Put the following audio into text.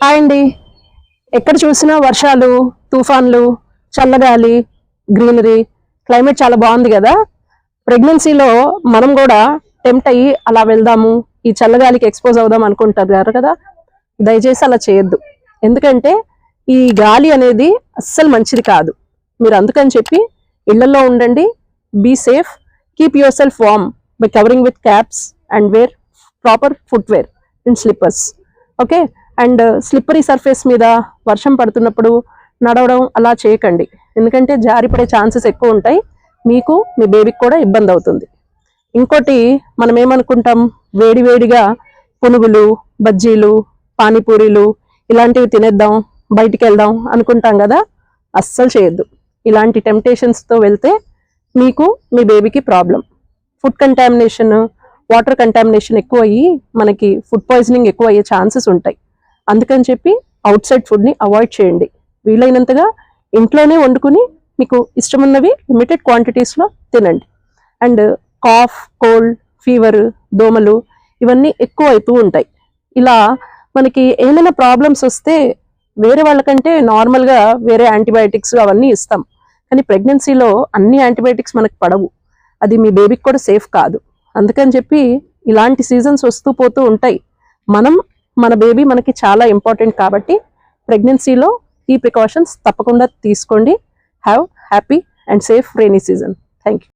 Hi అండి. ఎక్కడ చూసినా వర్షాలు తుఫాన్లు చల్లగాలి గ్రీనరీ క్లైమేట్ చాలా బాగుంది కదా. ప్రెగ్నెన్సీలో మనం కూడా టెంప్ట్ అయ్యి అలా వెళ్దాము ఈ చల్లగాలికి ఎక్స్పోజ్ అవుదాం అనుకుంటారు కదా. దయచేసి అలా చేయొద్దు. ఎందుకంటే ఈ గాలి అనేది అస్సలు మంచిది కాదు. మీరు అందుకని చెప్పి ఇళ్ళలో ఉండండి be safe keep yourself warm by covering with caps and wear proper footwear and slippers okay? And slippery surface మీద వర్షం పడుతున్నప్పుడు నడవడం అలా చేయకండి. ఎందుకంటే జారిపడే ఛాన్సెస్ ఎక్కువ ఉంటాయి. మీకు మీ బేబీకి కూడా ఇబ్బంది అవుతుంది. ఇంకోటి మనం ఏమనుకుంటాం? వేడివేడిగా పునుగులు బజ్జీలు పానీపూరీలు ఇలాంటివి తినేద్దాం బయటికి వెళ్దాం అనుకుంటాం కదా? అస్సలు చేయొద్దు. ఇలాంటి టెంప్టేషన్స్తో వెళ్తే మీకు మీ బేబీకి problem food contamination water contamination ఎక్కువ అయ్యి మనకి ఫుడ్ పాయిజనింగ్ ఎక్కువ అయ్యే ఛాన్సెస్ ఉంటాయి. అందుకని చెప్పి అవుట్ సైడ్ ఫుడ్ని అవాయిడ్ చేయండి. వీలైనంతగా ఇంట్లోనే వండుకుని మీకు ఇష్టమున్నవి లిమిటెడ్ క్వాంటిటీస్లో తినండి. అండ్ కాఫ్ కోల్డ్ ఫీవర్ దోమలు ఇవన్నీ ఎక్కువ అవుతూ ఉంటాయి. ఇలా మనకి ఏమైనా ప్రాబ్లమ్స్ వస్తే వేరే వాళ్ళకంటే నార్మల్గా వేరే యాంటీబయాటిక్స్ అవన్నీ ఇస్తాం. కానీ ప్రెగ్నెన్సీలో అన్ని యాంటీబయాటిక్స్ మనకు పడవు. అది మీ బేబీకి కూడా సేఫ్ కాదు. అందుకని చెప్పి ఇలాంటి సీజన్స్ వస్తూ పోతూ ఉంటాయి. మనం మన బేబీ మనకి చాలా ఇంపార్టెంట్ కాబట్టి ప్రెగ్నెన్సీలో ఈ ప్రికాషన్స్ తప్పకుండా తీసుకోండి. Have happy and safe rainy season thank you